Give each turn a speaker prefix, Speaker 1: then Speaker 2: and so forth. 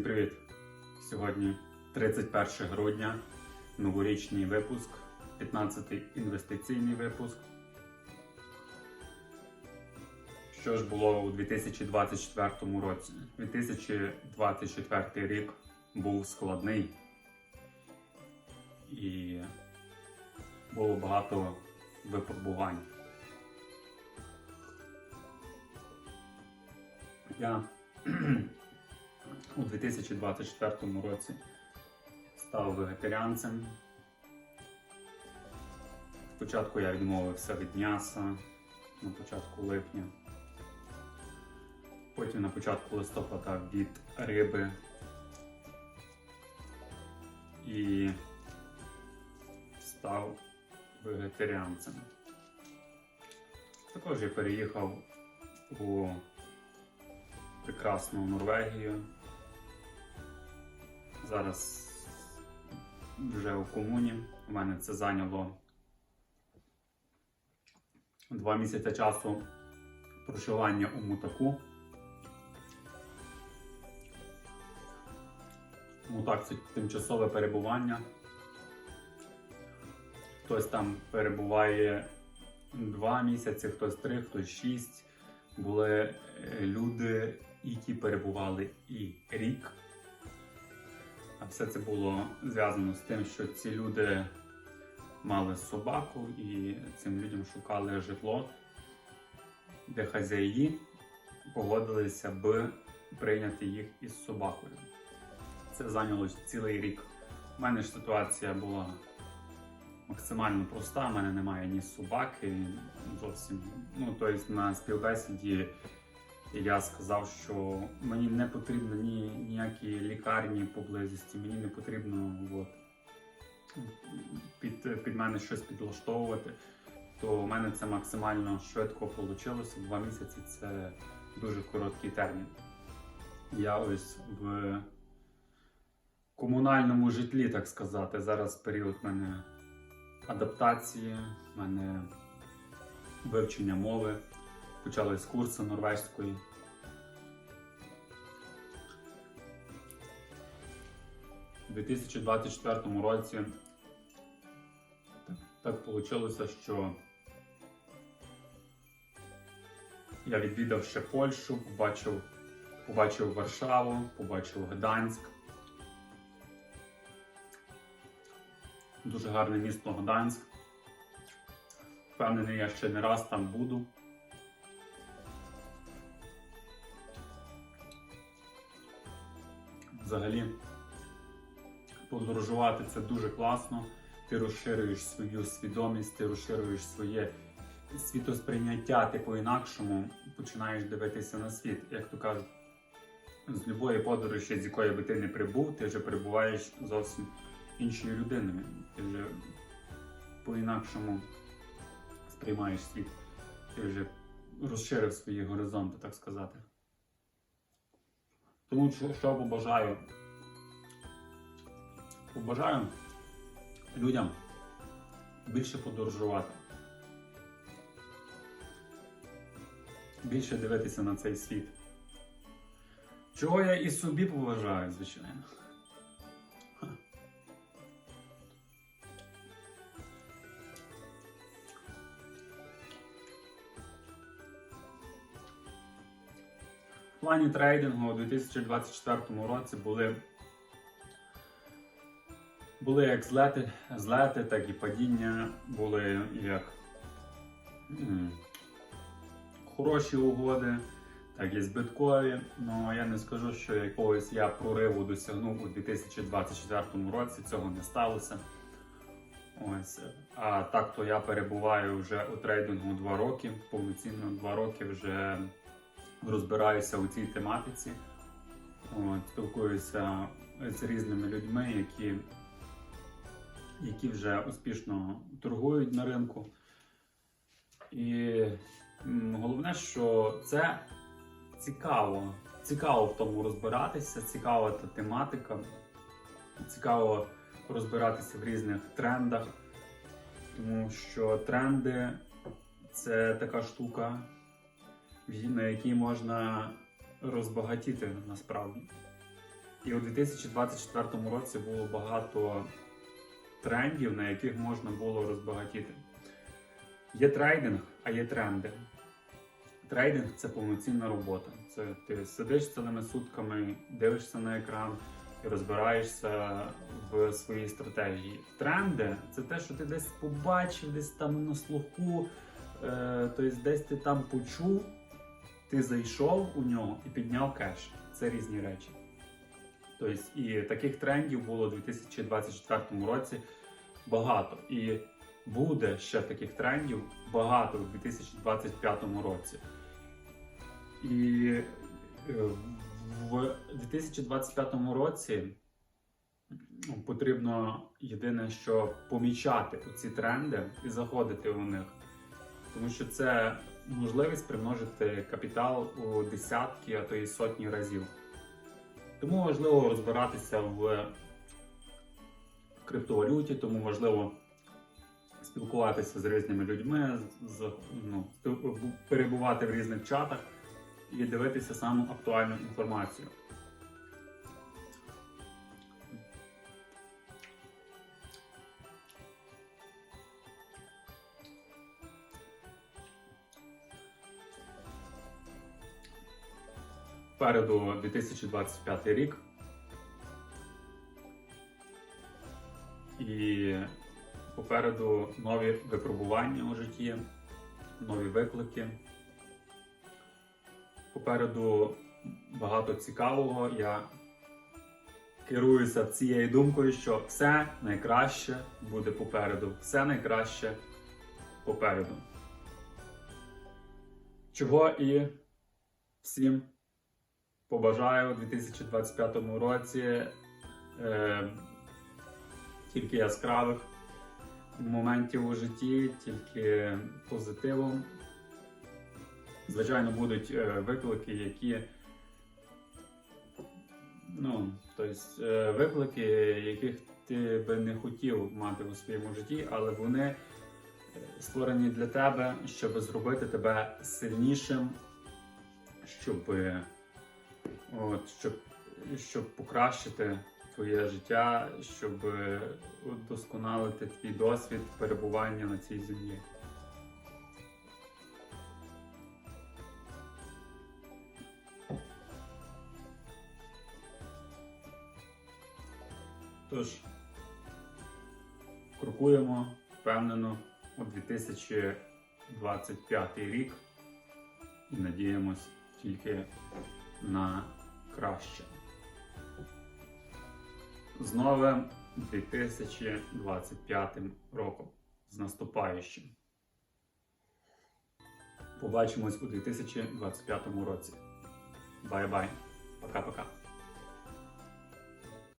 Speaker 1: Всім привіт! Сьогодні 31 грудня, новорічний випуск, 15-й інвестиційний випуск. Що ж було у 2024 році? 2024 рік був складний і було багато випробувань. Я у 2024 році став вегетаріанцем. Спочатку я відмовився від м'яса на початку липня, потім на початку листопада від риби і став вегетаріанцем. Також я переїхав у прекрасну Норвегію. Зараз вже у комуні. У мене це зайняло два місяці часу проживання у мутаку. Мутак це тимчасове перебування. Хтось там перебуває два місяці, хтось три, хтось шість. Були е, люди, які перебували і рік. А все це було зв'язано з тим, що ці люди мали собаку і цим людям шукали житло, де хазяї погодилися б прийняти їх із собакою. Це зайняло цілий рік. У мене ж ситуація була максимально проста. У мене немає ні собаки, зовсім. Ну, тобто на співбесіді я сказав, що мені не потрібно ні ніякі лікарні поблизості, мені не потрібно от, під, під мене щось підлаштовувати. То у мене це максимально швидко вийшло. Два місяці це дуже короткий термін. Я ось в комунальному житлі, так сказати. Зараз період в мене адаптації, в мене вивчення мови. Почались курси норвезької. У 2024 році так вийшло, що я відвідав ще Польщу, побачив, побачив Варшаву, побачив Гданськ. Дуже гарне місто Гданськ. Впевнений, я ще не раз там буду. Взагалі, подорожувати це дуже класно. Ти розширюєш свою свідомість, ти розширюєш своє світосприйняття, ти по-інакшому починаєш дивитися на світ. Як то кажуть, з любої подорожі, з якої би ти не прибув, ти вже перебуваєш зовсім іншою людиною. Ти вже по-інакшому сприймаєш світ. Ти вже розширив свої горизонти, так сказати. Тому що побажаю? Побажаю людям більше подорожувати, більше дивитися на цей світ. Чого я і собі поважаю, звичайно. В плані трейдингу у 2024 році були були як злети, злети, так і падіння, були як хороші угоди, так і збиткові. Ну я не скажу, що якогось я прориву досягнув у 2024 році, цього не сталося. Ось. А так то я перебуваю вже у трейдингу 2 роки, повноцінно 2 роки вже розбираюся у цій тематиці. От, спілкуюся з різними людьми, які які вже успішно торгують на ринку. І головне, що це цікаво. Цікаво в тому розбиратися, цікава та тематика, цікаво розбиратися в різних трендах, тому що тренди це така штука, на якій можна розбагатіти насправді. І у 2024 році було багато трендів, на яких можна було розбагатіти. Є трейдинг, а є тренди. Трейдинг це повноцінна робота. Це ти сидиш цілими сутками, дивишся на екран і розбираєшся в своїй стратегії. Тренди це те, що ти десь побачив, десь там на слуху, тобто десь ти там почув, ти зайшов у нього і підняв кеш. Це різні речі. Тобто, і таких трендів було у 2024 році багато. І буде ще таких трендів багато у 2025 році. І е, в 2025 році потрібно єдине, що помічати ці тренди і заходити у них. Тому що це можливість примножити капітал у десятки, а то й сотні разів. Тому важливо розбиратися в криптовалюті, тому важливо спілкуватися з різними людьми, з, ну, перебувати в різних чатах і дивитися саму актуальну інформацію. Попереду 2025 рік. І попереду нові випробування у житті, нові виклики. Попереду багато цікавого. Я керуюся цією думкою, що все найкраще буде попереду. Все найкраще попереду. Чого і всім побажаю у 2025 році. Е, тільки яскравих моментів у житті, тільки позитиву. Звичайно, будуть е, виклики, які. Ну, тобто, е, виклики, яких ти би не хотів мати у своєму житті, але вони е, створені для тебе, щоб зробити тебе сильнішим, щоб, от, щоб, щоб покращити твоє життя, щоб е, удосконалити твій досвід перебування на цій землі. Тож, крокуємо впевнено у 2025 рік і надіємось тільки на краще з новим 2025 роком. З наступаючим. Побачимось у 2025 році. Бай-бай. Пока-пока.